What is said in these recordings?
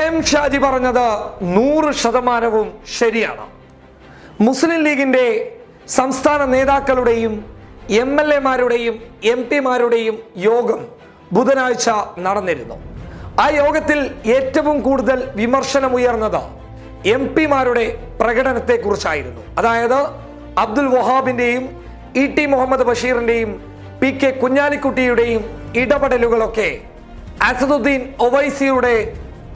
M Shaji പറഞ്ഞത് നൂറ് ശതമാനവും ശരിയാണ്. മുസ്ലിം ലീഗിന്റെ സംസ്ഥാന നേതാക്കളുടെയും എം എൽ എമാരുടെയും എം പിമാരുടെയും യോഗം ബുധനാഴ്ച നടന്നിരുന്നു. ആ യോഗത്തിൽ ഏറ്റവും കൂടുതൽ വിമർശനമുയർന്നത് എം പിമാരുടെ പ്രകടനത്തെക്കുറിച്ചായിരുന്നു. അതായത് അബ്ദുൽ വഹാബിന്റെയും ഇ ടി മുഹമ്മദ് ബഷീറിന്റെയും പി കെ കുഞ്ഞാലിക്കുട്ടിയുടെയും ഇടപെടലുകളൊക്കെ അസദുദ്ദീൻ ഒവൈസിയുടെ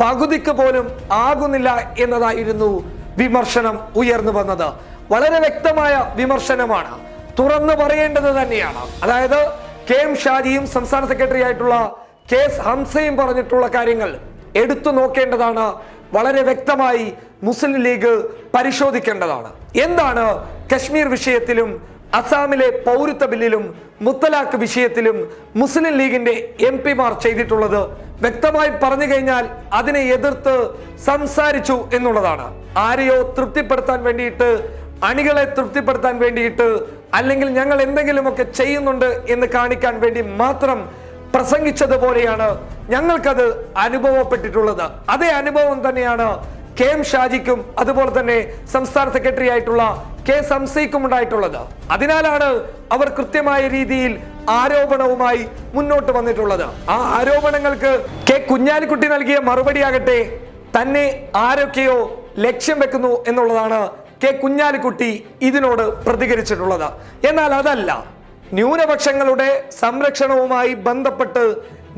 പകുതിക്ക് പോലും ആകുന്നില്ല എന്നതായിരുന്നു വിമർശനം ഉയർന്നു വന്നത്. വളരെ വ്യക്തമായ വിമർശനമാണ്. തുറന്നു പറയേണ്ടത് തന്നെയാണ്. അതായത് കെ എം ഷാജിയും സംസ്ഥാന സെക്രട്ടറി ആയിട്ടുള്ള കെ എസ് ഹംസയും പറഞ്ഞിട്ടുള്ള കാര്യങ്ങൾ എടുത്തു നോക്കേണ്ടതാണ്. വളരെ വ്യക്തമായി മുസ്ലിം ലീഗ് പരിശോധിക്കേണ്ടതാണ്. എന്താണ് കശ്മീർ വിഷയത്തിലും അസാമിലെ പൗരത്വ ബില്ലിലും മുത്തലാഖ് വിഷയത്തിലും മുസ്ലിം ലീഗിന്റെ എം പിമാർ ചെയ്തിട്ടുള്ളത്? വ്യക്തമായി പറഞ്ഞു കഴിഞ്ഞാൽ അതിനെ എതിർത്ത് സംസാരിച്ചു എന്നുള്ളതാണ്. ആരെയോ തൃപ്തിപ്പെടുത്താൻ വേണ്ടിയിട്ട് അണികളെ തൃപ്തിപ്പെടുത്താൻ വേണ്ടിയിട്ട് അല്ലെങ്കിൽ ഞങ്ങൾ എന്തെങ്കിലുമൊക്കെ ചെയ്യുന്നുണ്ട് എന്ന് കാണിക്കാൻ വേണ്ടി മാത്രം പ്രസംഗിച്ചതുപോലെയാണ് ഞങ്ങൾക്കത് അനുഭവപ്പെട്ടിട്ടുള്ളത്. അതേ അനുഭവം തന്നെയാണ് കെ എം ഷാജിക്കും അതുപോലെ തന്നെ സംസ്ഥാന സെക്രട്ടറി ആയിട്ടുള്ള കെ സംസിക്കും ഉണ്ടായിട്ടുള്ളത്. അതിനാലാണ് അവർ കൃത്യമായ രീതിയിൽ ആരോപണവുമായി മുന്നോട്ട് വന്നിട്ടുള്ളത്. ആ ആരോപണങ്ങൾക്ക് കെ കുഞ്ഞാലിക്കുട്ടി നൽകിയ മറുപടിയാകട്ടെ തന്നെ ആരൊക്കെയോ ലക്ഷ്യം വെക്കുന്നു എന്നുള്ളതാണ് കെ കുഞ്ഞാലിക്കുട്ടി ഇതിനോട് പ്രതികരിച്ചിട്ടുള്ളത്. എന്നാൽ അതല്ല ന്യൂനപക്ഷങ്ങളുടെ സംരക്ഷണവുമായി ബന്ധപ്പെട്ട്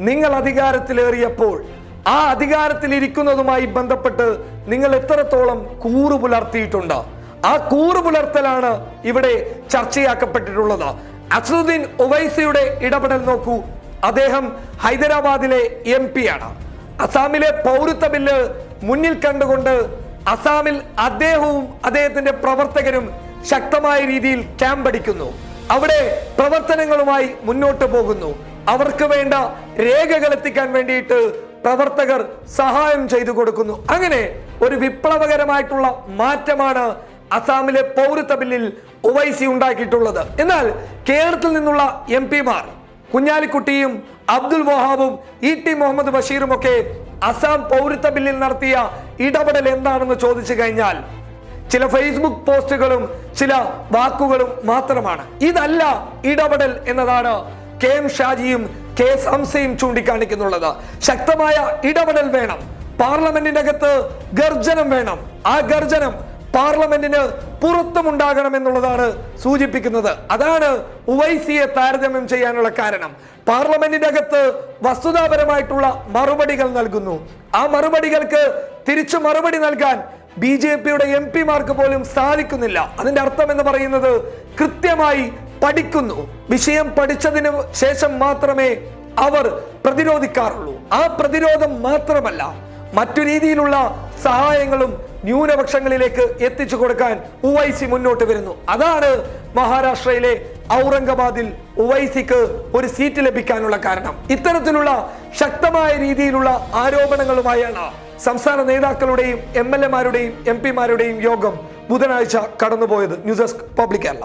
നിങ്ങൾ അധികാരത്തിലേറിയപ്പോൾ ആ അധികാരത്തിൽ ഇരിക്കുന്നതുമായി ബന്ധപ്പെട്ട് നിങ്ങൾ എത്രത്തോളം കൂറു പുലർത്തിയിട്ടുണ്ട് ആ കൂറു പുലർത്തലാണ് ഇവിടെ ചർച്ചയാക്കപ്പെട്ടിട്ടുള്ളത്. അസദുദ്ദീൻ ഒവൈസിയുടെ ഇടപെടൽ നോക്കൂ. അദ്ദേഹം ഹൈദരാബാദിലെ എം പി ആണ്. അസാമിലെ പൗരത്വ ബില്ല് മുന്നിൽ കണ്ടുകൊണ്ട് അസാമിൽ അദ്ദേഹവും അദ്ദേഹത്തിന്റെ പ്രവർത്തകരും ശക്തമായ രീതിയിൽ ക്യാമ്പ് അടിക്കുന്നു. അവിടെ പ്രവർത്തനങ്ങളുമായി മുന്നോട്ട് പോകുന്നു. അവർക്ക് വേണ്ട രേഖകൾ എത്തിക്കാൻ വേണ്ടിയിട്ട് പ്രവർത്തകർ സഹായം ചെയ്തു കൊടുക്കുന്നു. അങ്ങനെ ഒരു വിപ്ലവകരമായിട്ടുള്ള മാറ്റമാണ് അസാമിലെ പൗരത്വ ബില്ലിൽ ഒവൈസി ഉണ്ടാക്കിയിട്ടുള്ളത്. എന്നാൽ കേരളത്തിൽ നിന്നുള്ള എം പിമാർ കുഞ്ഞാലിക്കുട്ടിയും അബ്ദുൽ വഹാബും ഇ ടി മുഹമ്മദ് ബഷീറും ഒക്കെ അസാം പൗരത്വ ബില്ലിൽ നടത്തിയ ഇടപെടൽ എന്താണെന്ന് ചോദിച്ചു കഴിഞ്ഞാൽ ചില ഫേസ്ബുക്ക് പോസ്റ്റുകളും ചില വാക്കുകളും മാത്രമാണ്. ഇതല്ല ഇടപെടൽ എന്നതാണ് കെ എം ഷാജിയും കെ എസ് ഹംസയും ചൂണ്ടിക്കാണിക്കുന്നുള്ളത്. ശക്തമായ ഇടപെടൽ വേണം. പാർലമെന്റിനകത്ത് ഗർജനം വേണം. ആ ഗർജനം പാർലമെന്റിന് പുറത്തുമുണ്ടാകണം എന്നുള്ളതാണ് സൂചിപ്പിക്കുന്നത്. അതാണ് ഉവൈസിയെ താരതമ്യം ചെയ്യാനുള്ള കാരണം. പാർലമെന്റിന്റെ അകത്ത് വസ്തുതാപരമായിട്ടുള്ള മറുപടികൾ നൽകുന്നു. ആ മറുപടികൾക്ക് തിരിച്ചു മറുപടി നൽകാൻ ബി ജെ പിയുടെ എം പിമാർക്ക് പോലും സാധിക്കുന്നില്ല. അതിന്റെ അർത്ഥം എന്ന് പറയുന്നത് കൃത്യമായി പഠിക്കുന്നു. വിഷയം പഠിച്ചതിന് ശേഷം മാത്രമേ അവർ പ്രതിരോധിക്കാറുള്ളൂ. ആ പ്രതിരോധം മാത്രമല്ല മറ്റു രീതിയിലുള്ള സഹായങ്ങളും ന്യൂനപക്ഷങ്ങളിലേക്ക് എത്തിച്ചു കൊടുക്കാൻ ഉവൈസി മുന്നോട്ട് വരുന്നു. അതാണ് മഹാരാഷ്ട്രയിലെ ഔറംഗബാദിൽ ഉവൈസിക്ക് ഒരു സീറ്റ് ലഭിക്കാനുള്ള കാരണം. ഇത്തരത്തിലുള്ള ശക്തമായ രീതിയിലുള്ള ആരോപണങ്ങളുമായാണ് സംസ്ഥാന നേതാക്കളുടെയും എം എൽ എമാരുടെയും എം പിമാരുടെയും യോഗം ബുധനാഴ്ച കടന്നുപോയത്. News desk public Kerala.